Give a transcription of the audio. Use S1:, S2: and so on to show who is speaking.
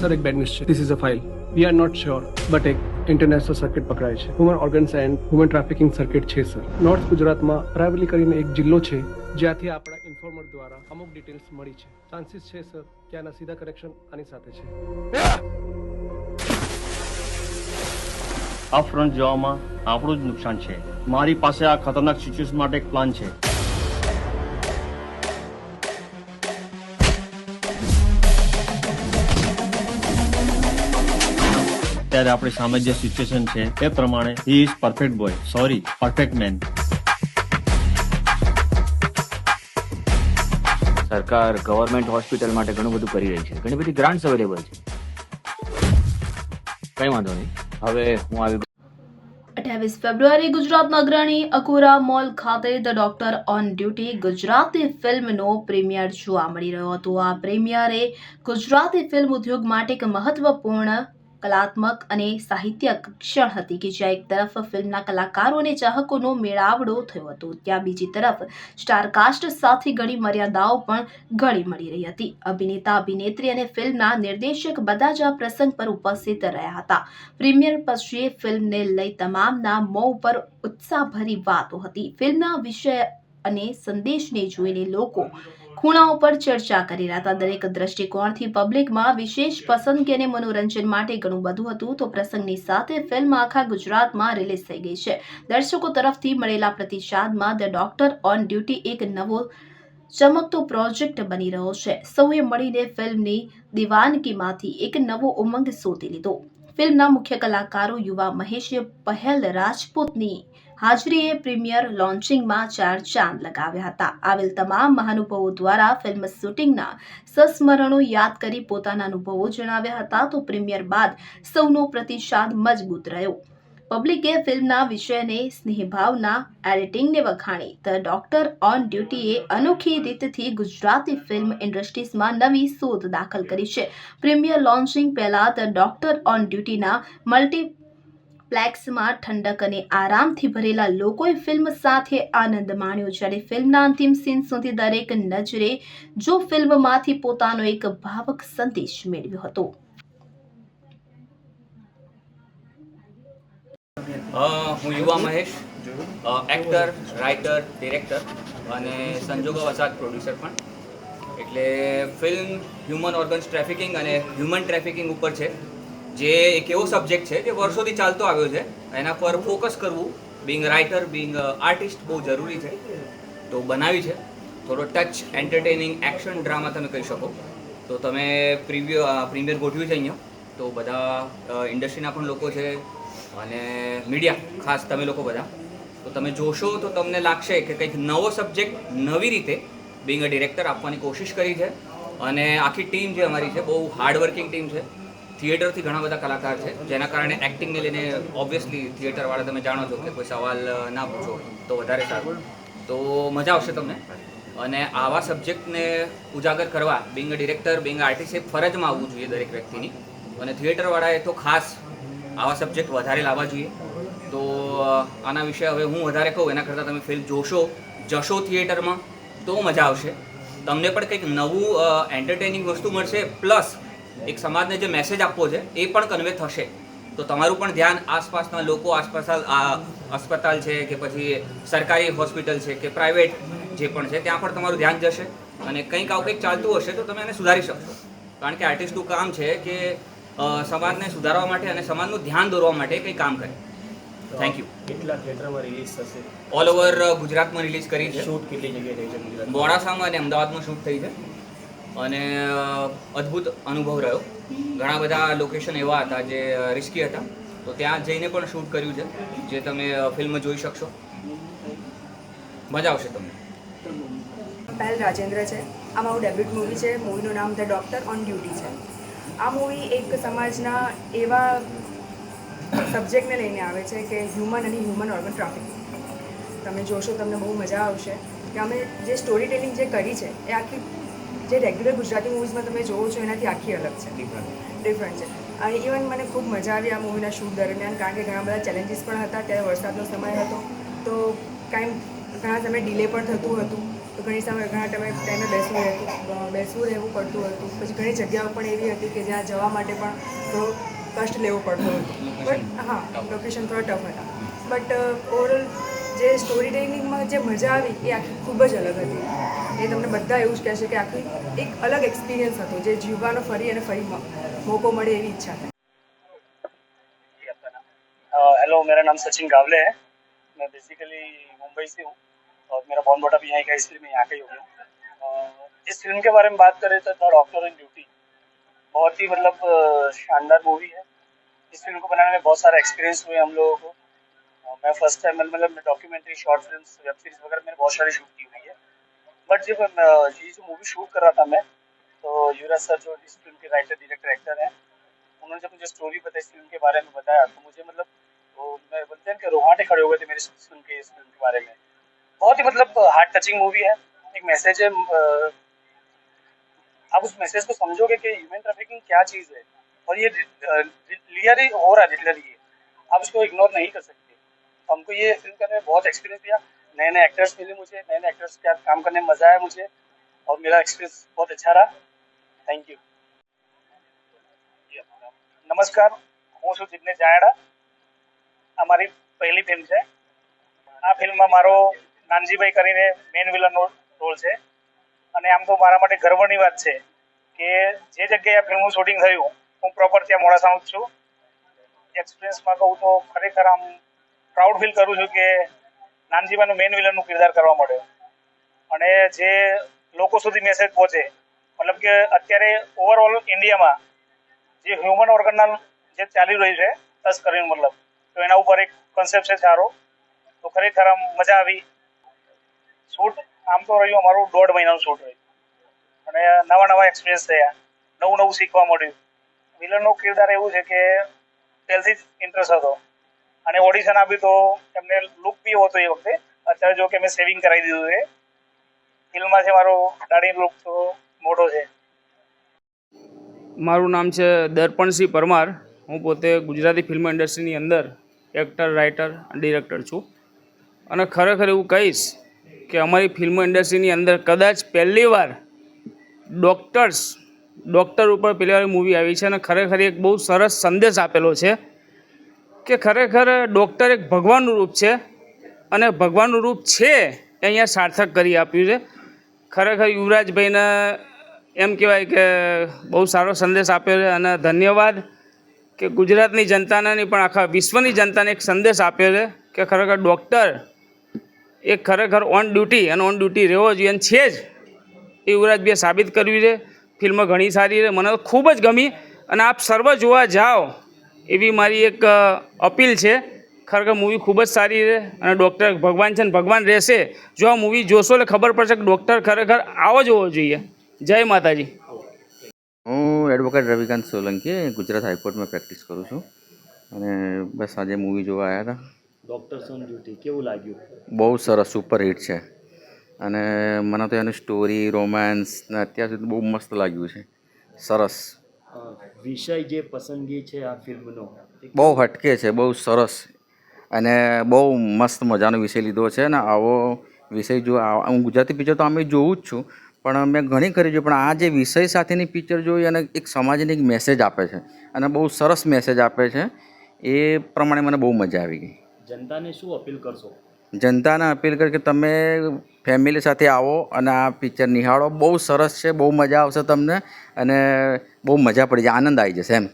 S1: Sir, એક bed છે. This is a file we are not sure but એક international circuit પકડાય છે. Human organs and human trafficking circuit છે sir north ગુજરાતમાં અરાવલી કરીને એક જિલ્લો છે, જ્યાંથી આપણા ઇન્ફોર્મર દ્વારા અમુક ડિટેલ્સ મળી છે. ચાન્સીસ છે સર કે આના સીધા કનેક્શન આની સાથે છે.
S2: આ ફ્રન્ટ જવામાં આપણું જ નુકસાન છે. મારી પાસે આ ખતરનાક સિચ્યુએશન માટે એક પ્લાન છે. ત્યારે આપણી સામે જે સિચ્યુએશન છે એ પ્રમાણે he is perfect boy sorry perfect man
S3: સરકાર ગવર્મેન્ટ હોસ્પિટલ માટે ઘણું બધું કરી રહી છે. ઘણી બધી ગ્રાન્ટ્સ અવેલેબલ છે. કઈ વાંધો નહીં. હવે હું આવી
S4: અઠ્યાવીસ ફેબ્રુઆરી ગુજરાતના અગ્રણી અકોરા મોલ ખાતે the doctor on duty Gujarati ફિલ્મનો પ્રીમિયર જોવા મળી રહ્યો હતો. આ પ્રીમિયરે ગુજરાતી ફિલ્મ ઉદ્યોગ માટે એક મહત્વપૂર્ણ કલાત્મક અને સાહિત્યક ક્ષણ હતી કે જ્યાં એક તરફ ફિલ્મના કલાકારો અને ચાહકોનો મેળાવડો થયો હતો, ત્યાં બીજી તરફ સ્ટારકાસ્ટ સાથે ઘણી મર્યાદાઓ પણ ઘણી મળી રહી હતી. અભિનેતા, અભિનેત્રી અને ફિલ્મના નિર્દેશક બધા જ આ પ્રસંગ પર ઉપસ્થિત રહ્યા હતા. પ્રીમિયર પછી ફિલ્મને લઈ તમામના મોં ઉપર ઉત્સાહભરી વાતો હતી. ફિલ્મના વિષય અને સંદેશને જોઈને લોકો ખૂણાઓ પર ચર્ચા કરી રહ્યા હતા દરેક દ્રષ્ટિકોણથી પબ્લિકમાં વિશેષ પસંદગી અને મનોરંજન માટે ઘણું બધું હતું. તો પ્રસંગની સાથે ફિલ્મ આખા ગુજરાતમાં રિલીઝ થઈ ગઈ છે. દર્શકો તરફથી મળેલા પ્રતિસાદમાં ધ ડોક્ટર ઓન ડ્યુટી એક નવો ચમકતો પ્રોજેક્ટ બની રહ્યો છે. સૌએ મળીને ફિલ્મની દિવાનગીમાંથી એક નવો ઉમંગ શોધી લીધો. ફિલ્મના મુખ્ય કલાકારો યુવા મહેશ પહેલ, રાજપૂતની હાજરીએ પ્રીમિયર લોન્ચિંગમાં ચાર ચાંદ લગાવ્યા હતા. આવેલ તમામ મહાનુભાવો દ્વારા ફિલ્મ શૂટિંગના સંસ્મરણો યાદ કરી પોતાના અનુભવો જણાવ્યા હતા તો પ્રીમિયર બાદ સૌનો પ્રતિસાદ મજબૂત રહ્યો. પબ્લિકે ફિલ્મના વિષયને, સ્નેહભાવના, એડિટિંગને વખાણી. ધ ડોક્ટર ઓન ડ્યુટીએ અનોખી રીતથી ગુજરાતી ફિલ્મ ઇન્ડસ્ટ્રીઝમાં નવી શોધ દાખલ કરી છે. પ્રીમિયર લોન્ચિંગ પહેલા ધ ડોક્ટર ઓન ડ્યુટીના મલ્ટી પ્લેક્સમાં ઠંડક અને આરામથી ભરેલા લોકોએ ફિલ્મ સાથે આનંદ માણ્યો. જ્યારે ફિલ્મના અંતિમ સીન સુધી દરેક નજરે જો ફિલ્મમાંથી પોતાનો એક ભાવક સંદેશ મેળવ્યો હતો.
S5: હું યુવા મહેશ એક્ટર રાઇટર ડિરેક્ટર અને સંજોગો વસાત પ્રોડ્યુસર પણ. એટલે ફિલ્મ હ્યુમન ઓર્ગન્સ ટ્રાફિકિંગ અને હ્યુમન ટ્રાફિકિંગ ઉપર છે. જે એક એવો સબ્જેક્ટ છે જે વર્ષોથી ચાલતો આવ્યો છે, એના પર ફોકસ કરવું બિંગ રાઇટર બિંગ આર્ટિસ્ટ બહુ જરૂરી છે. તો બનાવી છે. થોડો ટચ એન્ટરટેનિંગ એક્શન ડ્રામા તમે કહી શકો. તો તમે પ્રીમિયર પ્રીમિયર ગોઠવ્યું છે અહીંયા. તો બધા ઇન્ડસ્ટ્રીના પણ લોકો છે અને મીડિયા ખાસ તમે લોકો બધા. તો તમે જોશો તો તમને લાગશે કે કંઈક નવો સબ્જેક્ટ નવી રીતે બિંગ અ ડિરેક્ટર આપવાની કોશિશ કરી છે. અને આખી ટીમ જે અમારી છે, બહુ હાર્ડવર્કિંગ ટીમ છે. થિયેટરથી ઘણા બધા કલાકાર છે, જેના કારણે એક્ટિંગને લઈને ઓબ્વિયસલી થિયેટરવાળા તમે જાણો છો કે કોઈ સવાલ ના પૂછો તો વધારે સારું. તો મજા આવશે તમને. અને આવા સબ્જેક્ટને ઉજાગર કરવા બિંગ ડિરેક્ટર બિંગ આર્ટિસ્ટ એ ફરજમાં આવવું જોઈએ દરેક વ્યક્તિની. અને થિયેટરવાળાએ તો ખાસ આવા સબ્જેક્ટ વધારે લાવવા જોઈએ. તો આના વિશે હવે હું વધારે કહું, એના કરતાં તમે ફિલ્મ જોશો, જશો થિયેટરમાં, તો મજા આવશે. તમને પણ કંઈક નવું એન્ટરટેનિંગ વસ્તુ મળશે પ્લસ એક સમાજને જે મેસેજ આપવો છે એ પણ કન્વે થશે. તો તમારું પણ ધ્યાન આસપાસના લોકો આસપાસ આ અસ્પતાલ છે કે પછી સરકારી હોસ્પિટલ છે કે પ્રાઇવેટ જે પણ છે ત્યાં પણ તમારું ધ્યાન જશે અને કંઈક આવું કંઈક ચાલતું હશે તો તમે એને સુધારી શકશો. કારણ કે આર્ટિસ્ટનું કામ છે કે સમાજને સુધારવા માટે અને સમાજનું ધ્યાન દોરવા માટે કંઈ કામ કરે. થેન્ક યુ
S6: કેટલા થિયેટરમાં રિલીઝ થશે?
S5: ઓલ ઓવર ગુજરાતમાં રિલીઝ કરી છે.
S6: શૂટ કેટલી જગ્યાએ થઈ છે
S5: મોડાસામાં અને અમદાવાદમાં શૂટ થઈ છે. અને અદ્ભુત અનુભવ રહ્યો. ઘણા બધા લોકેશન એવા હતા જે રિસ્કી હતા. તો ત્યાં જઈને પણ શૂટ કર્યું છે, જે તમે ફિલ્મ જોઈ શકશો. મજા આવશે તમને.
S7: પહેલ રાજેન્દ્ર છે. આ મારું ડેબ્યુટ મૂવી છે. મૂવીનું નામ ધ ડૉક્ટર ઓન ડ્યુટી છે. આ મૂવી એક સમાજના એવા સબ્જેક્ટને લઈને આવે છે કે હ્યુમન અને હ્યુમન ઓર્ગન ટ્રાફિક તમે જોશો, તમને બહુ મજા આવશે. કે અમે જે સ્ટોરી ટેલિંગ જે કરી છે, એ આખી જે રેગ્યુલર ગુજરાતી મૂવીઝમાં તમે જોવો છો એનાથી આખી અલગ છે. ડિફરન્ટ છે. અને ઇવન મને ખૂબ મજા આવી આ મૂવીના શૂટ દરમિયાન કારણ કે ઘણા બધા ચેલેન્જીસ પણ હતા. ત્યારે વરસાદનો સમય હતો તો કાંઈ ઘણા સમય ડિલે પણ થતું હતું. તો ઘણી સમય ઘણા ટાઈમે ટાઈમે બેસવું રહેતું બેસવું રહેવું પડતું હતું. પછી ઘણી જગ્યાઓ પણ એવી હતી કે જ્યાં જવા માટે પણ થોડો કષ્ટ લેવો પડતો હતો. બટ હા લોકેશન થોડા ટફ હતા. બટ ઓવરઓલ જે સ્ટોરી ટેલિંગમાં જે મજા આવી એ આખી ખૂબ જ અલગ હતી એ તમને બધા એવું જ કહેશે કે આખી એક અલગ એક્સપિરિયન્સ હતો જે જીવવાનો ફરી અને ફરી મ- મોકો મળે એવી ઈચ્છા થાય
S6: हेलो मेरा नाम सचिन गावले है मैं बेसिकली मुंबई से हूँ और मेरा बॉर्न बॉटा भी यहाँ का है, इसलिए मैं यहाँ का ही हो गया हूँ। अ, इस फिल्म के बारे में बात करें तो द डॉक्टर इन ड्यूटी बहुत ही मतलब अ, शानदार मूवी है इस फिल्म को बनाने में बहुत सारा एक्सपीरियंस हुए हम लोगों को मैं फ़र्स्ट टाइम मतलब documentary short film web series वगैरह मैंने बहुत सारी शूट की हुई है। बट जब ये जो मूवी शूट कर रहा था मैं तो युवराज सर जो इस फ़िल्म के राइटर डायरेक्टर एक्टर हैं, उन्होंने जब मुझे स्टोरी बताई, इस फ़िल्म के बारे में बताया तो मुझे मतलब वो मैं बोलते हैं कि रोहाटे खड़े हो गए थे मेरे सुन के, इस फ़िल्म के बारे में। बहुत ही मतलब हार्ट टचिंग मूवी है। एक मैसेज है आप उस मैसेज को समझोगे कि ह्यूमन ट्रैफिकिंग क्या चीज़ है? और ये क्लियर ही हो रहा है, लिटरली। आप उसको इग्नोर नहीं कर सकते। हमको ये फिल्म करने में बहुत एक्सपीरियंस दिया नए नए एक्टर्स मिले मुझे नए नए एक्टर्स के साथ काम करने में मज़ा आया मुझे और मेरा एक्सपीरियंस बहुत अच्छा रहा થેન્ક યુ નમસ્કાર હું છું જિગ્નેશ જાયડા આ મારી પહેલી ફિલ્મ છે આ ફિલ્મમાં મારો નાનજીભાઈ કરીને મેન વિલનનો રોલ છે અને આમ તો મારા માટે ગર્વની વાત છે કે જે જગ્યાએ આ ફિલ્મનું શૂટિંગ થયું હું પ્રોપર ત્યાં મોડાસાનું જ છું એક્સપિરિયન્સમાં કહું તો ખરેખર આમ પ્રાઉડ ફીલ કરું છું કે નાનજીભાઈનું મેન વિલનનું કિરદાર કરવા મળ્યો. અને જે લોકો સુધી મેસેજ પહોંચે, મતલબ કે અત્યારે ઓવરઓલ ઇન્ડિયામાં જે હ્યુમન ઓર્ગનના જે ચાલી રહ્યું છે તસ્કરીનું મતલબ, તો એના ઉપર એક કન્સેપ્ટ છે સારો. તો ખરેખર આમ મજા આવી. શૂટ આમ તો રહ્યું અમારું દોઢ મહિનાનું શૂટ રહ્યું. અને નવા નવા એક્સપિરિયન્સ થયા. નવું નવું શીખવા મળ્યું. વિલનનો કિરદાર એવું છે કે પહેલથી જ ઇન્ટરેસ્ટ હતો. અને ઓડિશન આપ્યું તો એમને લુક બી એવો હતો એ વખતે. અત્યારે જો કે મેં સેવિંગ કરાવી દીધું છે. ફિલ્મમાં છે મારો દાઢી લુક તો મોટો છે.
S8: મારું નામ છે દર્પણસિંહ પરમાર. હું પોતે ગુજરાતી ફિલ્મ ઇન્ડસ્ટ્રીની અંદર એક્ટર રાઇટર ડિરેક્ટર છું. અને ખરેખર એવું કહીશ કે અમારી ફિલ્મ ઇન્ડસ્ટ્રીની અંદર કદાચ પહેલીવાર ડૉક્ટર્સ ડૉક્ટર ઉપર પહેલી વાર મૂવી આવી છે અને ખરેખર એક બહુ સરસ સંદેશ આપેલો છે. કે ખરેખર ડૉક્ટર એક ભગવાનનું રૂપ છે અને ભગવાનનું રૂપ છે એ અહીંયા સાર્થક કરી આપ્યું છે. ખરેખર યુવરાજભાઈને એમ કહેવાય કે બહુ સારો સંદેશ આપ્યો છે અને ધન્યવાદ કે ગુજરાતની જનતાને પણ આખા વિશ્વની જનતાને એક સંદેશ આપ્યો છે કે ખરેખર ડૉક્ટર એ ખરેખર ઓન ડ્યુટી અને ઓન ડ્યુટી રહેવો જોઈએ અને છે જ એ યુવરાજભાઈએ સાબિત કર્યું છે. ફિલ્મ ઘણી સારી છે, મને ખૂબ જ ગમી અને આપ સર્વ જોવા જાઓ એવી મારી એક અપીલ છે. ખરેખર મૂવી ખૂબ જ સારી છે અને ડૉક્ટર ભગવાન છે ને ભગવાન રહેશે. જો આ મૂવી જોશો એટલે ખબર પડશે કે ડૉક્ટર ખરેખર આવો જ હોવો જોઈએ. જય માતાજી.
S9: હું એડવોકેટ રવિકાંત સોલંકી ગુજરાત હાઈકોર્ટમાં પ્રેક્ટિસ કરું છું. અને બસ આજે મૂવી જોવા આવ્યા હતા.
S2: ડૉક્ટર ઓન ડ્યુટી કેવું લાગ્યું?
S9: બહુ સરસ સુપર હિટ છે. અને મને તો એની સ્ટોરી રોમાન્સ ને અત્યાર સુધી બહુ મસ્ત લાગ્યું છે. સરસ.
S2: વિષય જે પસંદગી છે આ ફિલ્મનો?
S9: બહુ હટકે છે બહુ સરસ. અને બહુ મસ્ત મજાનો વિષય લીધો છે ને આવો વિષય જો આ- હું ગુજરાતી પિક્ચર તો અમે જોઉં જ છું પણ મેં ઘણી કરી છે પણ આ જે વિષય સાથેની પિક્ચર જોઈ અને એક સમાજને એક મેસેજ આપે છે અને બહુ સરસ મેસેજ આપે છે એ પ્રમાણે મને બહુ મજા આવી ગઈ.
S2: જનતાને શું અપીલ કરશો?
S9: જનતાને અપીલ કર કે તમે ફેમિલી સાથે આવો અને આ પિક્ચર નિહાળો. બહુ સરસ છે, બહુ મજા આવશે તમને અને બહુ મજા પડી જાય, આનંદ આવી જશે એમ.